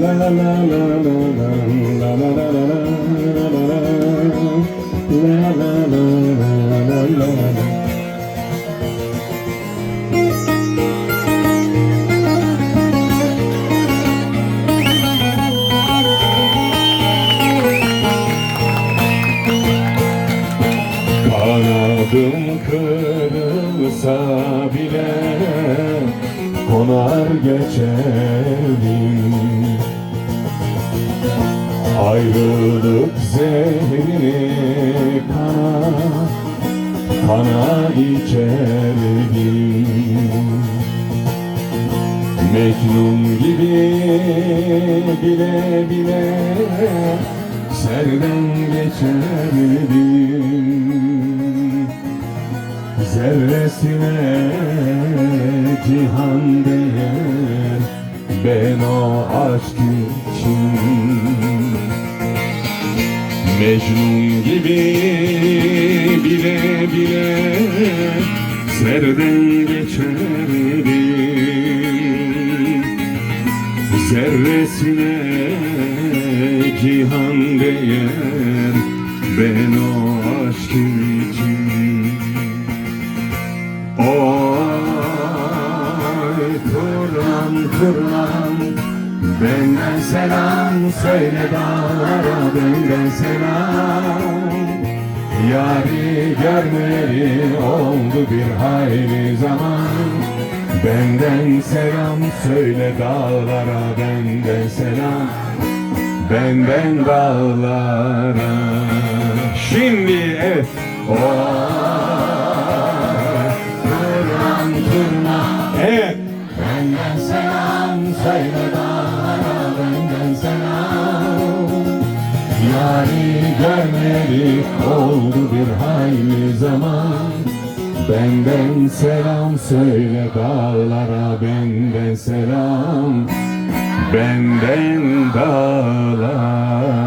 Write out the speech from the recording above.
La la la Kanadım kırılsa bile konar geçerim Ayrılık zehrini kana, kana içerdim. Mecnun gibi bile bile serden geçerdim Zerresine cihan değer ben o aşk için. Mecnun gibi bile bile serden geçerdim. Zerresine cihan değer ben Benden selam söyle dağlara benden selam. Yari görmeyeli oldu bir hayli zaman. Benden selam söyle dağlara benden selam. Benden dağlara. Şimdi evet. Oy Turan Turan Evet. Benden selam söyle dağlara Yari görmeli oldu bir hayli zaman. Benden selam söyle dağlara benden selam. Benden dağlara